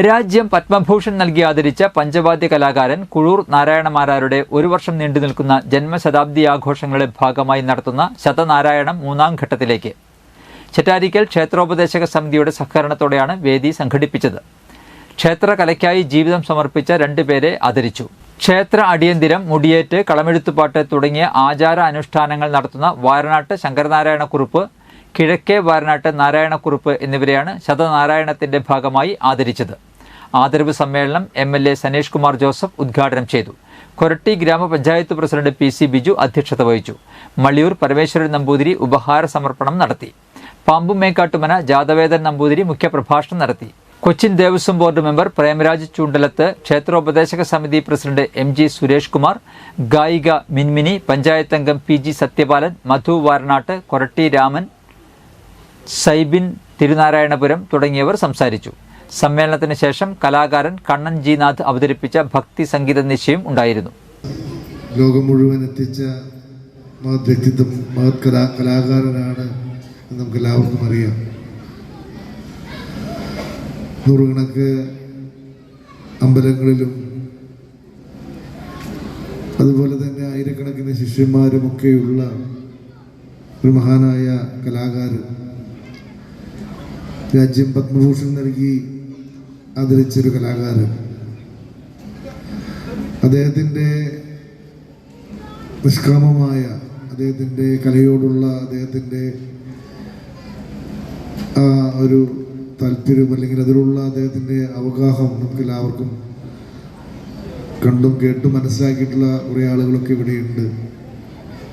രാജ്യം പത്മഭൂഷൺ നൽകി ആദരിച്ച പഞ്ചവാദ്യ കലാകാരൻ കുഴൂർ നാരായണമാരാരുടെ ഒരു വർഷം നീണ്ടു നിൽക്കുന്ന ജന്മശതാബ്ദി ആഘോഷങ്ങളുടെ ഭാഗമായി നടത്തുന്ന ശതനാരായണം മൂന്നാം ഘട്ടത്തിലേക്ക്. ചെറ്റാരിക്കൽ ക്ഷേത്രോപദേശക സമിതിയുടെ സഹകരണത്തോടെയാണ് വേദി സംഘടിപ്പിച്ചത്. ക്ഷേത്ര കലയ്ക്കായി ജീവിതം സമർപ്പിച്ച രണ്ടുപേരെ ആദരിച്ചു. ക്ഷേത്ര അടിയന്തിരം മുടിയേറ്റ് കളമെഴുത്തുപാട്ട് തുടങ്ങിയ ആചാര അനുഷ്ഠാനങ്ങൾ നടത്തുന്ന വാരനാട്ട് ശങ്കരനാരായണക്കുറുപ്പ് കിഴക്കേ വാരനാട്ട് നാരായണക്കുറുപ്പ് എന്നിവരെയാണ് ശതനാരായണത്തിന്റെ ഭാഗമായി ആദരിച്ചത്. ആദരവ് സമ്മേളനം M L A Saneesh Kumar Joseph ഉദ്ഘാടനം ചെയ്തു. കൊരട്ടി ഗ്രാമപഞ്ചായത്ത് പ്രസിഡന്റ് പി സി ബിജു അധ്യക്ഷത വഹിച്ചു. മള്ളിയൂർ പരമേശ്വരൻ നമ്പൂതിരി ഉപഹാര സമർപ്പണം നടത്തി. പാമ്പുമേക്കാട്ടുമന ജാതവേദൻ നമ്പൂതിരി മുഖ്യപ്രഭാഷണം നടത്തി. കൊച്ചിൻ ദേവസ്വം ബോർഡ് മെമ്പർ പ്രേമരാജ് ചൂണ്ടലത്ത് ക്ഷേത്രോപദേശക സമിതി president M G Suresh Kumar ഗായിക മിൻമിനി പഞ്ചായത്തംഗം പി ജി സത്യപാലൻ മധു വാരനാട്ട് കൊരട്ടി രാമൻ സൈബിൻ തിരുനാരായണപുരം തുടങ്ങിയവർ സംസാരിച്ചു. സമ്മേളനത്തിന് ശേഷം കലാകാരൻ കണ്ണൻ ജി നാഥ് അവതരിപ്പിച്ച ഭക്തി സംഗീത നിശ്ചയം ഉണ്ടായിരുന്നു. ലോകം മുഴുവൻ എത്തിച്ച മഹത് വ്യക്തിത്വം മഹത് കലാ കലാകാരനാണ് നമുക്ക് എല്ലാവർക്കും അറിയാം. നൂറുകണക്ക് അമ്പലങ്ങളിലും അതുപോലെ തന്നെ ആയിരക്കണക്കിന് ശിഷ്യന്മാരുമൊക്കെയുള്ള ഒരു മഹാനായ കലാകാരൻ. രാജ്യം പത്മഭൂഷൺ നൽകി ആദരിച്ചൊരു കലാകാരൻ. അദ്ദേഹത്തിന്റെ നിഷ്കാമമായ അദ്ദേഹത്തിന്റെ കലയോടുള്ള അദ്ദേഹത്തിന്റെ ആ ഒരു താല്പര്യം അല്ലെങ്കിൽ അതിലുള്ള അദ്ദേഹത്തിന്റെ അവഗാഹം നമുക്ക് എല്ലാവർക്കും കണ്ടും കേട്ടും മനസ്സിലാക്കിയിട്ടുള്ള കുറേ ആളുകളൊക്കെ ഇവിടെയുണ്ട്.